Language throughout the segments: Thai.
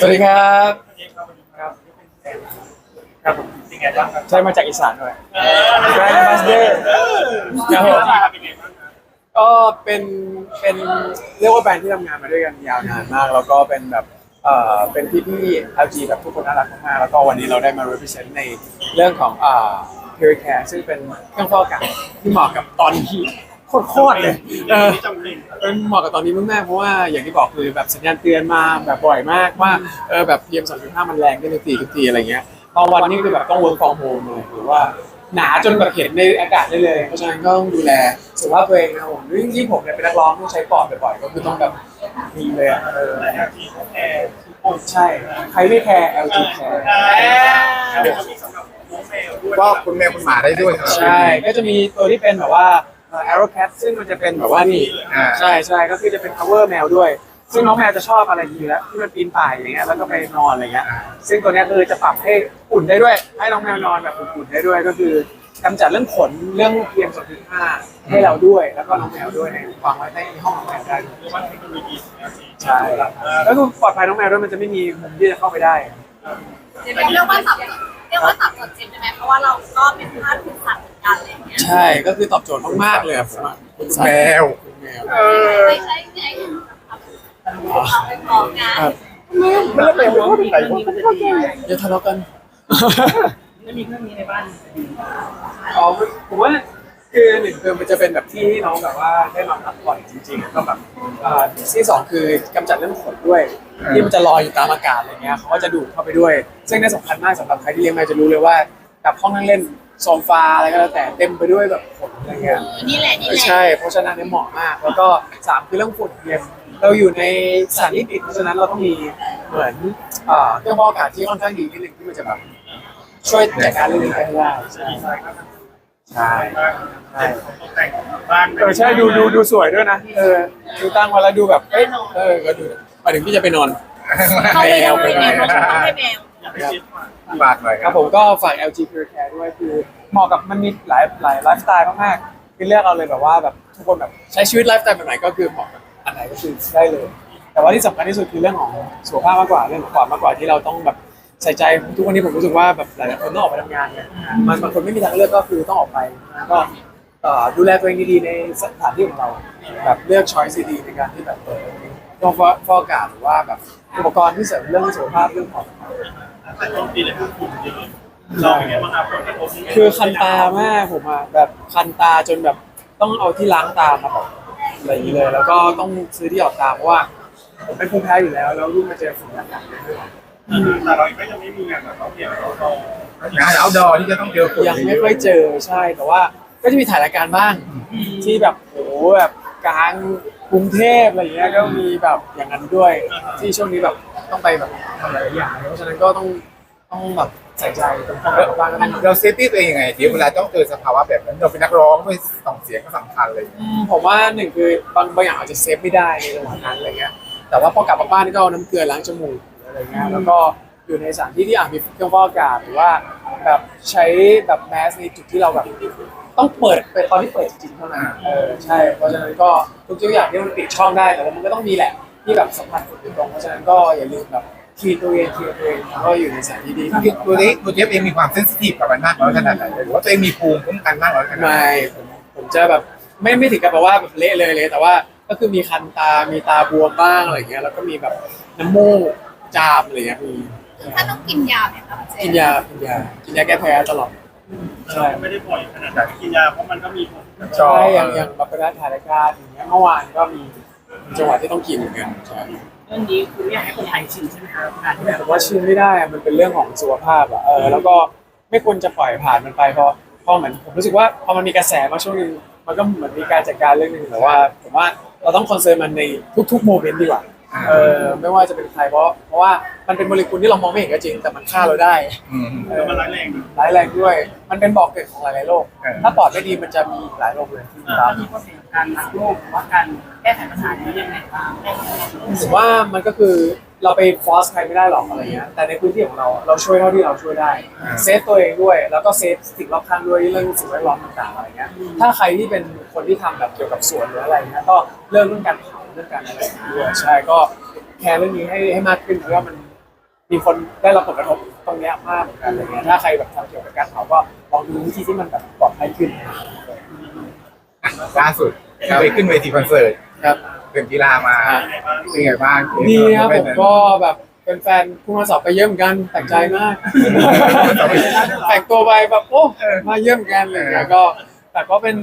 สวัสดีครับครับครับผมเป็นไงบ้างครับใช่มาจากอีสานด้วยเออ Brand Ambassador ครับผมเป็นไงบ้างครับก็เป็นเป็นเรียกว่าแบรนด์ที่ทำงานมาด้วยกันยาวนานมาก แล้วก็เป็นแบบเอ่อเป็นพี่พี่ LG แบบทุกคนน่ารักมากๆแล้วก็วันนี้เราได้มา represent ในเรื่องของอ่า Pure Care ซึ่งเป็นเครื่องฟอกอากาศที่เหมาะกับตอนนี้ โคตรๆเลยเออที่จำเป็นเป็นเหมาะกับตอนนี้มากๆเพราะว่าอย่างที่บอกคือแบบสัญญาณเตือนมาแบบบ่อยมากว่าเออแบบ PM 2.5มันแรงขึ้นทุกทีทุกทีอะไรเงี้ยบางวันนี่คือแบบต้อง work from home เลยหรือว่าหนาจนแบบเห็นในอากาศได้เลย เพราะฉะนั้นก็ต้องดูแลสุขภาพตัวเองนะครับผมยิ่งๆผมเนี่ยเป็นนักร้องต้องใช้ปอดบ่อยๆก็คือต้องแบบมีเลยอะเออที่เขาแอร์ใช่ ใครไม่แคร์ LG แคร์เดี๋ยวเขามีสำหรับน้องแมวด้วยก็คุณแมวคุณหมาได้ด้วยครับใช่ ก็จะมีตัวที่เป็นแบบว่า เอ่อ Arrow Cat ซึ่งมันจะเป็นแบบว่านี่อ่า ใช่ใช่ก็คือจะเป็น cover แมวด้วย ซึ่งน้องแมวจะชอบอะไรดีแล้วที่มันปีนป่ายอย่างเงี้ยแล้วก็ไปนอนอะไรเงี้ยซึ่งตัวเนี้ยคือจะปรับให้อุ่นได้ด้วย ให้น้องแมวนอนแบบอุ่นๆได้ด้วยก็คือกำจัดเรื่องขนเรื่อง PM 2.5ให้เราด้วย แล้วก็น้องแมวด้วยในวางไว้ในห้องน้องแมวได้ด้วยเรียกว่าเทคโนโลยีเนี่ยสิใช่แล้วคือปลอดภัยน้องแมวด้วยมันจะไม่มีมุมที่จะเข้าไปได้ เรียกว่าสับเรียกว่าสับสนเจมใช่ไหมเพราะว่าเราก็เป็นภาพเป็นสัตว์เหมือน กันอะไรอย่างเงี้ยใช่ก็คือตอบโจทย์มากๆเลยอะผมอะแมวแมวไม่ใช่ไงเราไปมองงานครับไม่แล้วแมวมันเป็นไรวะอย่าทะเลาะกัน ไม่มีเครื่องนี้ในบ้านอ๋อผมว่าคือหนึ่งคือมันจะเป็นแบบที่ให้น้องแบบว่าได้นอนพักผ่อนจริงๆแล้วก็แบบอ่าที่สองคือกำจัดเรื่องขนด้วย ที่มันจะลอยอยู่ตามอากาศอะไรเงี้ยเขาก็จะดูดเข้าไปด้วย ซึ่งนี่สำคัญมากสำหรับใครที่เลี้ยงแมวจะรู้เลยว่าแบบห้องนั่งเล่น โซฟาอะไรก็แล้วแต่เต็มไปด้วยแบบขนอะไรเงี้ย นี่แหละนี่แหละใช่ เพราะฉะนั้นเนี่ยเหมาะมาก แล้วก็สามคือเรื่องฝุ่นเพียเราอยู่ในสถานที่ปิดเพราะฉะนั้นเราต้องมีเหมือนเอ่อเครื่องฟอกอากาศที่ค่อนข้างดีนิดนึงที่มันจะแบบช่วยจัดการเรื่องนี้ไปให้ได้ใช่ดีไซน์ก็ใช่มากใช่ตกแต่งบ้านเออใช่ดูดูดูสวยด้วยนะเออดูตั้งไว้แล้วดูแบบเอ้ยเออก็ดูหมายถึงที่จะไปนอนเขาไปทำอะไรแมเนี่ยวเขาต้องให้แมว อยากไปคิดว่า ฝากหน่อยครับผมก็ฝาก LG Pure Care ด้วยคือเหมาะกับมันมีหลายหลายไลฟ์สไตล์มากๆคือเลือกเอาเลยแบบว่าแบบทุกคนแบบใช้ชีวิตไลฟ์สไตล์แบบไหนก็คือเหมาะกับอันไหนก็คือได้เลย แต่ว่าที่สำคัญที่สุดคือเรื่องของสุขภาพมากกว่าเรื่องของความมากกว่าที่เราต้องแบบใส่ใจทุกวันนี้ผมรู้สึกว่าแบบหลายๆคนต้องออกไปทำงานเนี่ยมันบางคนไม่มีทางเลือกก็คือต้องออกไปแล้วก็เอ่อดูแลตัวเองดีๆในสถานที่ของเราแบบเลือกช้อยส์ดีๆในการที่แบบเปิดเครื่องฟอกฟอกอากาศหรือว่าแบบอุปกรณ์ที่เสริมเรื่องสุขภาพเรื่องของ แต่ต้นปีเลยครับฝุ่นเยอะเราเป็นไงบ้างครับผลกระทบนี้คือคันตามากผมอะแบบคันตาจนแบบต้องเอาที่ล้างตามาแบบอะไรอย่างนี้เลย แล้วก็ต้องซื้อที่ออกตาเพราะว่าผมเป็นภูมิแพ้อยู่แล้ว แล้วลูกมาเจอฝุ่นหนักๆด้วยแต่เราก็ยังไม่มีงานแบบเราเปลี่ยนเราเรางานเอาดอที่จะต้องเจอฝุ่นยังไม่ค่อยเจอใช่แต่ว่าก็จะมีถ่ายรายการบ้าง ที่แบบโหแบบกลางกรุงเทพอะไรอย่างเงี้ยก็มีแบบอย่างนั้นด้วย ที่ช่วงนี้แบบ ต้องไปแบบทำหลายๆอย่างเพราะฉะนั้นก็ต้องต้องแบบใส่ใจตรงๆบ้างก็ต้องเราเซฟตี้ตัวเองยังไงที่เวลาต้องเจอสภาวะแบบนั้นเราเป็นนักร้องด้วยส่องเสียงก็สำคัญเลยอืมผมว่าหนึ่งคือบางบางอย่างอาจจะเซฟไม่ได้ในจังหวะนั้นอะไรเงี้ยแต่ว่าพอกลับมาบ้านก็เอาน้ำเกลือล้างจมูกอะไรเงี้ยแล้วก็อยู่ในสถานที่ที่อาจมีเครื่องฟอกอากาศหรือว่าแบบใช้แบบแมสในจุดที่เราแบบต้องเปิดไปตอนที่เปิดจริงๆเท่านั้นเออใช่เพราะฉะนั้นก็ทุกๆอย่างที่มันปิดช่องได้แต่ว่ามันก็ต้องมีแหละ ที่แบบสัมผัสฝุ่นโดยตรงเพราะฉะนั้นก็อย่าลืมแบบคีตัวเองคีตัวเองแล้วก็อยู่ในสถานที่ดีตัวนี้ตัวเจฟเองมีความเซนซิทีฟกับมันมากน้อยขนาดไหนหรือว่าตัวเองมีภูมิคุ้มกันมากน้อยขนาดไหนไม่ผมผมจะแบบไม่ไม่ถึงกับแบบว่าแบบเละเลยเลย แต่ว่าก็คือมีคันตา มีตาบวมบ้างอะไรเงี้ย แล้วก็มีแบบน้ำมูกจามอะไรเงี้ยมีถ้าต้องกินยาไหมครับเจกินยากินยากินยาแก้แพ้ตลอดเราก็ไม่ได้บ่อยขนาดนั้นกินยาเพราะมันก็มีผลชอบใช่อย่างอย่างแบบไปร้านถ่ายรายการอย่างเงี้ยเมื่อวานก็มี จังหวะที่ต้องกินเหมือนกันใช่เรื่องนี้คือไม่อยากให้คนไทยชินใช่ไหมครับการที่แบบผมว่าชินไม่ได้อะมันเป็นเรื่องของสุขภาพอะเออแล้วก็ไม่ควรจะปล่อยผ่านมันไปเพราะเพราะเหมือนผมรู้สึกว่าพอมันมีกระแสมาช่วงนึงมันก็เหมือนมีการจัดการเรื่องนึงแต่ว่าผมว่าเราต้องคอนเซิร์นมันในทุกๆโมเมนต์ดีกว่าเออไม่ว่าจะเป็นใครเพราะเพราะว่า มันเป็นโมเลกุลที่เรามองไม่เห็นก็จริง แต่มันฆ่าเราได้อืมเอแล้อวมันร้ายแรงร้ายแรงด้วย มันเป็นบอกเกิดของหลายๆโรค เออ ถ้าปอดไม่ดีมันจะมีอีกหลายโรคเลยที่ตาม มีข้อเสียของการรักโลกหรือว่าการแก้ไขปัญหานี้ยังไงบ้างผมว่ามันก็คือเราไปฟอสใครไม่ได้หรอกอะไรเงี้ยแต่ในพื้นที่ของเราเราช่วยเท่าที่เราช่วยได้เซฟตัวเองด้วย แล้วก็เซฟสิ่งรอบข้างด้วยเรื่องสิ่งแวดล้อมต่างๆอะไรเงี้ยถ้าใครที่เป็นคนที่ทำแบบเกี่ยวกับสวนหรืออะไรเงี้ยก็เรื่องเรื่องการเผาเรื่องการอะไรอย่างเงี้ยด้วยใช่ก็เคคร์เรื่องนี้ให้ให้มากขึ้นเพราะว่ามัน มีคนได้รับผลกระทบตรงเนี้ยมากเหมือนกันอะไรเงี้ยถ้าใครแบบทำเกี่ยวกับการเผาก็ลองดูวิธีที่มันแบบปลอดภัยขึ้น ล่าสุดไปขึ้นเวทีคอนเสิร์ตครับ เป็นกีฬามาเป็นไงบ้างดีครับผมก็แบบเป็นแฟนผู้มาสอบไปเยอะเหมือนกันแปลกใจมากแต่งตัวไปแบบโอ้มาเยี่ยมกันเลยแล้วก็ แต่ก็เป็น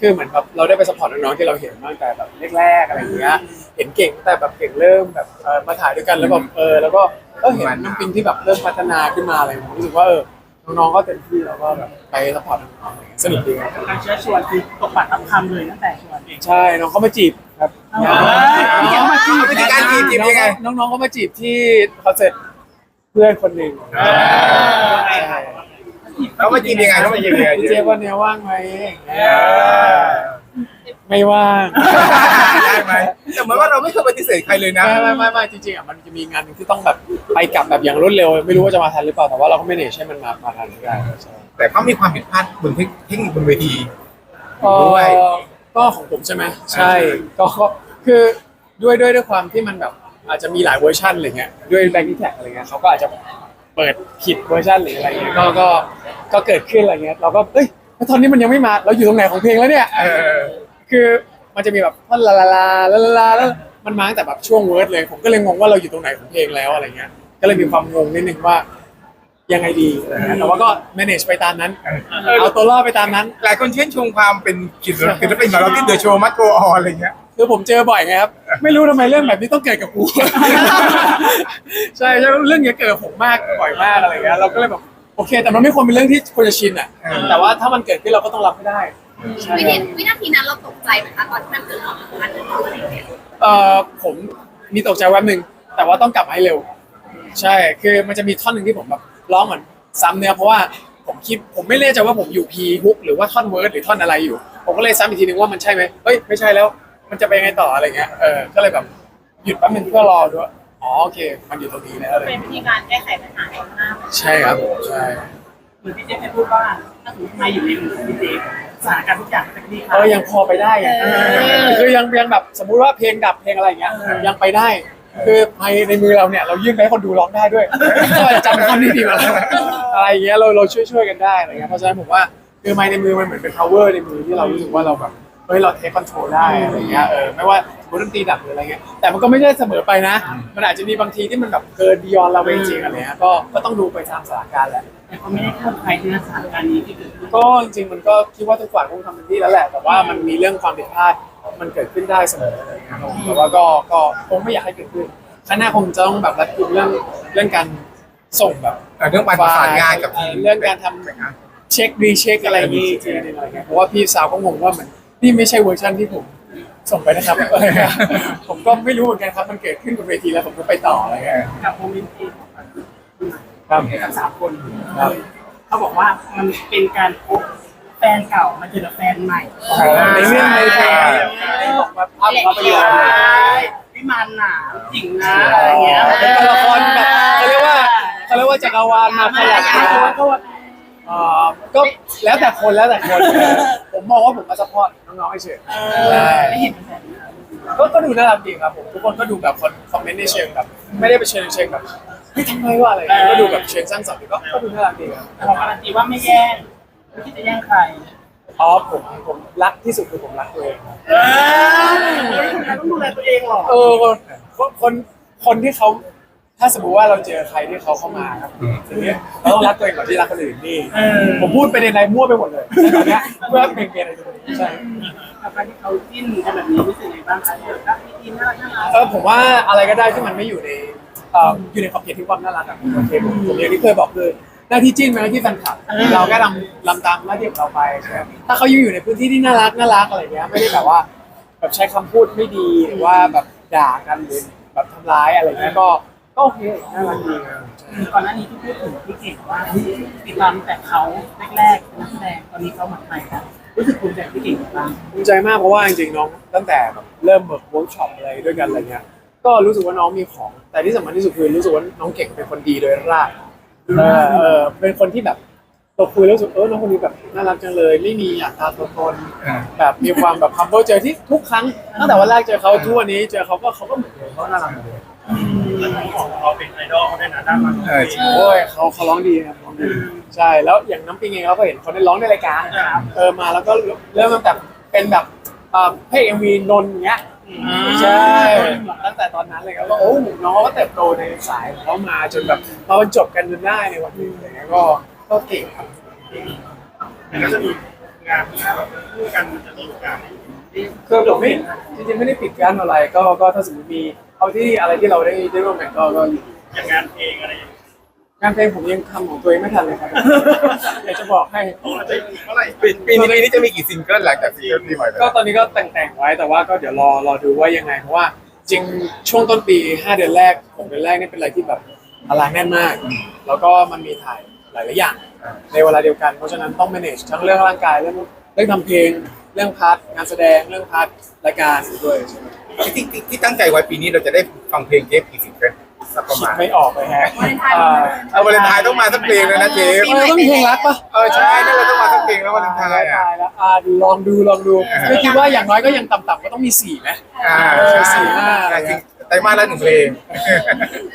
คือเหมือนแบบเราได้ไปสปอร์ตน้องๆที่เราเห็นมาตั้งแต่แบบแรกๆอะไรอย่างเงี้ย เห็นเก่งตั้งแต่แบบเก่งเริ่มแบบเออมาถ่ายด้วยกันแล้วแบบเออแล้วก็ เออเห็นน้ำปิงที่แบบเริ่มพัฒนาขึ้นมาอะไรผมรู้สึกว่าเออน้องๆก็เต็มที่แล้วก็แบบไปสปอร์ตน้องๆอะไรอย่างเงี้ยสนุกดีครับการเชื้อชวนคือตกปากรับคำเลยตั้งแต่ชวนเองใช่น้องเขามาจีบครับเออวิธีการจีบจีบยังไงน้องๆเขามาจีบที่คอนเสิร์ตเพื่อนคนหนึ่งใช่เขามาจีบยังไงเขามาจีบยังไงพี่เจวันเนี้ยว่างไหมอย่างเงี้ยไม่ว่างได้ไหม แต่เหมือนว่าเราไม่เคยปฏิเสธใครเลยนะ ไม่ไม่ไม่ไม่จริงๆอะมันจะมีงานหนึงที่ต้องแบบไปกลับแบบอย่างรวดเร็ว ไม่รู้ว่าจะมาทันหรือเปล่าแต่ว่าเราก็ไม่เนชให้มันมามาทันได้ใช่แต่เขามีความผิดพลาดบนเทคนิคบนเวทีก็ด้วยก็ของผมใช่ไหมใช่ก็คือด้วยด้วยด้วยความที่มันแบบอาจจะมีหลายเวอร์ชันอะไรเงี้ยด้วยแบงค์แท็กอะไรเงี้ยเขาก็อาจจะเปิดผิดเวอร์ชันหรืออะไรเงี้ยก็ก็ก็เกิดขึ้นอะไรเงี้ยเราก็เอ้ยแล้วตอนนี้มันยังไม่มาเราอยู่ตรงไหนของเพลงแล้วเนี่ยเออคือ มันจะมีแบบท่อนลาลาลาลาลาลาแล้วมันมาตั้งแต่แบบช่วงเวิร์ดเลย ผมก็เลยงงว่าเราอยู่ตรงไหนของเพลงแล้วอะไรเงี้ย ก็เลยมีความงงนิดนึงว่ายังไงดีอะไรเงี้ยแต่ว่าก็ manage ไปตามนั้น เอาตัวรอดไปตามนั้น หลายคนชื่นชมความเป็นศิลปินของเราที่เดอโชว์มัตโกออนอะไรเงี้ย คือผมเจอบ่อยไงครับ ไม่รู้ทำไมเรื่องแบบนี้ต้องเกิดกับกู ใช่ใช่เรื่องเนี้ยเกิดกับผมมากบ่อยมากอะไรเงี้ยเราก็เลยแบบโอเค แต่มันไม่ควรเป็นเรื่องที่ควรจะชินอะ แต่ว่าถ้ามันเกิดขึ้นเราก็ต้องรับให้ได้ วินาทีวินาทีนั้นเราตกใจไหมคะตอนที่มันเกิดความสัมพันธ์อะไรอย่างเงี้ยเอ่อผมมีตกใจแวบหนึ่งแต่ว่าต้องกลับมาให้เร็ว ใช่คือมันจะมีท่อนหนึ่งที่ผมแบบร้องเหมือนซ้ำเนื้อเพราะว่าผมคิดผมไม่แน่ใจว่าผมอยู่พีฮุกหรือว่าท่อนเวิร์ดหรือท่อนอะไรอยู่ ผมก็เลยซ้ำอีกทีนึงว่ามันใช่ไหมเฮ้ยไม่ใช่แล้ว มันจะไปยังไงต่ออะไรเงี้ยเออก็เลยแบบหยุดแป๊บนึงเพื่อรอด้วยอ๋อโอเค มันอยู่ตรงนี้แล้วอะไรเป็นวิธีการแก้ไขปัญหาในหน้าใช่ครับผมใช่เหมือนพี่เจเคยพูดว่าถ้า สมมติใครอยู่ในมือพี่เจสถานการณ์ทุกอย่างจะคลี่คเอลาอยยังพอไปได้อะคือยังยังแบบสมมุติว่าเพลงดับเพลงอะไรเงี้ยยังไปได้ คือในในมือเราเนี่ยเรายื่นไปให้คนดูร้องได้ด้วย จำคำนี้ดีมาแล้วอะไรอย่างเงี้ยเราเราช่วยช่วยกันได้อะไรเงี้ยเพราะฉะนั้นผมว่าคือไม้ในมือมันเหมือนเป็น power ในมือที่เรารู้สึกว่าเราแบบเฮ้ยเราเทคคอนโทรลได้อะไรเงี้ยเออไม่ว่าสมมติดนตรีดับหรืออะไรเงี้ยแต่มันก็ไม่ใช่เสมอไปนะ มันอาจจะมีบางทีที่มันแบบเกินบียอนเราไปจริงๆอะไรเงี้ยก็ก็ต้องดูไปตามสถานการณ์แหละแต่เขาไม่ได้เข้าใครในสถานการณ์นี้ที่เกิดขึ้นก็จริงๆมันก็คิดว่าทุกฝ่ายคงทำเต็มที่แล้วแหละ แต่ว่ามันมีเรื่องความผิดพลาดมันเกิดขึ้นได้เสมออะไรอย่างเงี้ยครับแต่ว่าก็ก็คงไม่อยากให้เกิดขึ้นข้างหน้าคงจะต้องแบบรัดกุมเรื่องเรื่องการส่งแบบเออเรื่องการประสานงานกับทีม เรื่องการทำเช็ครีเช็คอะไรอย่างงี้ทีนึงอะไรเงี้ยเพราะว่าพี่สาวก็งงว่าเหมือน นี่ไม่ใช่เวอร์ชันที่ผมส่งไปนะครับอะไรเงี้ยผมก็ไม่รู้เหมือนกันครับ มันเกิดขึ้นบนเวทีแล้วผมก็ไปต่ออะไรเงี้ยกับโมเมนต์ที่ครับทั้งสามคนครับเขาบอกว่ามันเป็นการพบแฟนเก่ามาเจอแฟนใหม่ในเรื่องในเพลงในบอกว่าภาพภาพยนตร์วิมานหนาจริงนะอะไรเงี้ยเป็นตัวละครแบบเขาเรียกว่าเขาเรียกว่าจักรวาลมาขยันเขาเอ่อก็แล้วแต่คนแล้วแต่คน ผมมองว่าผมมาซัพพอร์ตน้องๆเฉยเออไม่เห็นแฟนๆก็ก็ดูน่ารักดีครับผมทุกคนก็ดูแบบคนคอมเมนต์ในเชิงแบบไม่ได้ไปเชิงเชิงแบบเฮ้ยทำไมวะอะไรอย่างเงี้ยก็ดูแบบเชิงสร้างสรรค์ดีก็ก็ดูน่ารักดีครับแต่เราการันตีว่าไม่แย่งไม่คิดจะแย่งใครอ๋อผมผมรักที่สุดคือผมรักตัวเองเออต้องดูแลตัวเองหรอเออคนคนคนที่เขา ถ้าสมมติว่าเราเจอใครที่เขาเข้ามาครับอย่างเงี้ยเราต้องรักตัวเองก่อนที่รักคนอื่นนี่เออผมพูดไปในในมั่วไปหมดเลยตอนเนี้ยเพื่อเพลงเปลี่ยนอะไรตรงนี้ใช่กับการที่เขาจิ้นกันแบบนี้รู้สึกไงบ้างคะที่แบบมีทีมน่ารักน่ารักเออผมว่าอะไรก็ได้ที่มันไม่อยู่ในเอ่ออยู่ในขอบเขตที่ความน่ารักอะโอเคผมผมอย่างที่เคยบอกคือหน้าที่จิ้นเป็นหน้าที่แฟนคลับเราก็ทำลำตามหน้าที่ของเราไปใช่ไหมถ้าเขายังอยู่ในพื้นที่ที่น่ารักน่ารักอะไรเงี้ยไม่ได้แบบว่าแบบใช้คำพูดไม่ดีหรือว่าแบบด่ากันหรือแบบทำร้ายอะไรเงี้ยก็ ก็โอเคน่ารักดีก่อนหน้านี้ที่พูดถึงพี่เก่งว่าติดตามแต่เขาแรกๆนักแสดงตอนนี้เขาหมดไปแล้วรู้สึกภูมิใจพี่เก่งบ้างภูมิใจมากเพราะว่าจริงๆน้องตั้งแต่แบบเริ่มเบิร์กเวิร์กช็อปอะไรด้วยกันอะไรเงี้ยก็รู้สึกว่าน้องมีของ แต่ที่สำคัญที่สุดคือรู้สึกว่าน้องเก่งเป็นคนดีโดยรากเออเป็นคนที่แบบเราคุยแล้วรู้สึกเออน้องคนนี้แบบน่ารักจังเลย ไม่มีอัตราตัวตนแบบมีความแบบ humble เจอที่ทุกครั้งตั้งแต่วันแรกเจอเขาทุกวันนี้เจอเขาก็เขาก็เหมือนเดิมเขาน่ารักเหมือนเดิม แล้วของเราเป็นไอดอลได้นะด้านมันเออโอ้ยเขาเขาร้องดีครับร้องดีใช่แล้วอย่างน้ำปิงเองเขาก็เห็นเขาได้ร้องในรายการเออมาแล้วก็เริ่มตั้งแต่เป็นแบบเอ่อเพลงเอ็มวีนนท์อย่างเงี้ยใช่ตั้งแต่ตอนนั้นเลยครับก็โอ้น้องเขาก็เติบโตในสายของเขามาจนแบบเราจบกันจนได้ในวันนี้อะไรเงี้ยก็ก็เก่งครับแต่ก็จะมีงานที่แบบคู่กันมันจะมีโอกาสคือผมไม่จริงๆไม่ได้ปิดกั้นอะไรก็ก็ถ้าสมมติมี เอาที่อะไรที่เราได้ได้ร่วมกันก็ก็อยู่อย่างงานเพลงอะไรอย่างเงี้ยงานเพลงผมยังทำของตัวเองไม่ทันเลยครับ อยากจะบอกให้ เราจะเมื่อไหร่ปีปีนี้ปีนี้จะมีกี่ซิงเกิลหลังจากซิงเกิลที่ใหม่ไปก็ตอนนี้ก็แต่งๆไว้แต่ว่าก็เดี๋ยวรอรอดูว่ายังไงเพราะว่าจริงช่วงต้นปี 5 เดือนแรก6เดือนแรกนี่เป็นอะไรที่แบบตารางแน่นมาก แล้วก็มันมีถ่ายหลายๆอย่าง ในเวลาเดียวกันเพราะฉะนั้นต้อง manage ทั้งเรื่องร่างกายเรื่องเรื่องทำเพลง เรื่องพาร์ทงานแสดงเรื่องพาร์ทรายการด้วยใช่ไหม ที่ที่ที่ตั้งใจไว้ปีนี้เราจะได้ฟังเพลงเจฟกี่ซิงเกิลสักประคิดมาณไม่ออกเลยฮะวาเลนไทน์อ่าเอาวาเลนไทน์ต้องมาสักเพลงเลยนะเจฟเออต้องมีเพลงรักปะเออใช่นั่นเราต้องมาสักเพลงแล้ววาเลนไทน์อะ ตายแล้วอ่าดูลองดูลองดูก็คิดว่าอย่างน้อยก็ยังต่ำๆก็ต้องมีสี่ไหม อ่าเออใช่สี่ห้าใช่จริงไตรมาสละหนึ่งเพลง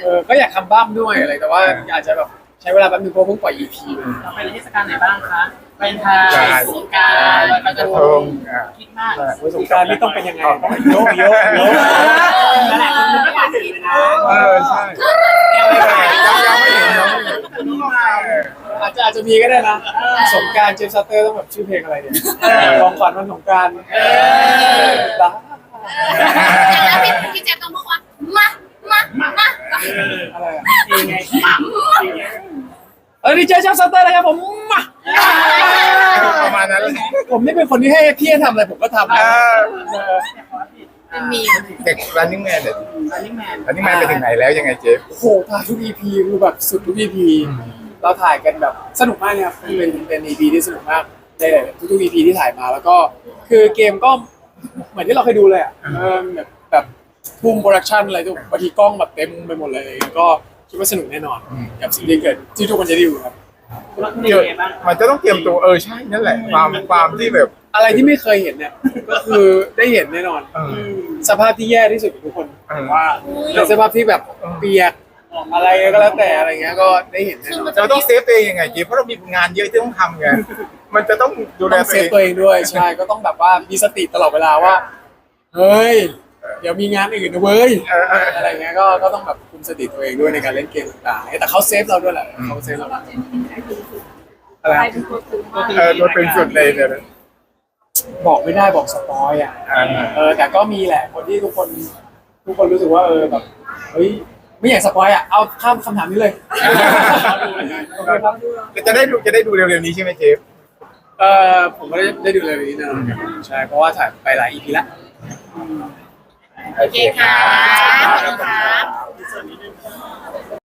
เออก็อยากทำบ้ามด้วยอะไรแต่ว่าอาจจะแบบใช้เวลาแป๊บนึงเพราะเพิ่งปล่อย EP มาเราไปเทศกาลไหนบ้างคะ เป็นทใช่ยสงกรารลอยกระทงอ่าคิดมากสบการนี่ต้องเป็นยังไงต้องเยอะเยอะเยอะนั่นแหละคุณไม่อยากเห็นเลยนะเออใช่ยังไม่เห็นยังไม่เห็นอาจจะอาจจะมีก็ได้นะสงกรารเจมส์ซัตเตอร์ต้องแบบชื่อเพลงอะไรเนี่ยของขวัญวันสงกรารรักแล้วพี่พี่เจมส์ต้องพูดว่ามามามาอะไรอะยังไง เออดีเจเจมส์ซัตเตอร์นะครับผม ประมาณนั้นเลยผมนี่เป็นคนที่ให้พี่ให้ทำอะไรผมก็ทำเออเออเป็นมีเด็ก running man เนี่ย อันนี้แมน running man ไปถึงไหนแล้วยังไงเจฟ โอ้โหถ่ายทุก EP คือแบบสุดทุก EP เราถ่ายกันแบบสนุกมากเนี่ยครับเป็นเป็น EP ที่สนุกมากในทุกๆ EP ที่ถ่ายมาแล้วก็คือเกมก็เหมือนที่เราเคยดูเลยอะเออแบบแบบบูมโปรดักชันอะไรทุกบางทีกล้องแบบเต็มไปหมดเลย ก็คิดว่าสนุกแน่นอน กับสิ่งที่เกิดที่ทุกคนจะได้ดูครับคุณ รักคุณยังไงบ้างมันจะต้องเตรียมตัวเออใช่นั่นแหละความความที่แบบ อะไรที่ไม่เคยเห็นเนี่ยก็คือได้เห็นแน่นอน เออ สภาพที่แย่ที่สุดของทุกคนเออ ว่าในสภาพที่แบบเปียกอะไรก็แล้วแต่อะไรเงี้ยก็ได้เห็นแน่นอนเราต้องเซฟตัวเองยังไงเจฟเพราะเรามีงานเยอะที่ต้องทำไงมันจะต้องดูแลต้องตัเซวฟเองตัวเองด้วยใช่ก็ต้องแบบว่ามีสติตลอดเวลาว่า เฮ้ย เดี๋ยวมีงานอื่นนะเว้ยเออเออ อะไรเงี้ยก็ก็ต้องแบบคุมสติตัวเองด้วยในการเล่นเกมต่างๆแต่เขาเซฟเราด้วยแหละเขาเซฟเราอะไรใครนะเป็นตัวตึงเออตัวเป็นสุดเลยเนี่ยบอกไม่ได้บอกสปอยอะ อ่าเออแต่ก็มีแหละคนที่ทุกคนทุกคนรู้สึกว่าเออแบบเฮ้ยไม่อยากสปอยอะเอาข้ามคำถามนี้เลยโอเคครับจะได้ดูจะได้ดูเร็วๆนี้ใช่ไหมเจฟเออผมก็ได้ได้ดูเลยวันนี้แน่นอนครับใช่เพราะว่าถ่ายไปหลายอีพีแล้ว โอเคค่ะขอบคุณครับ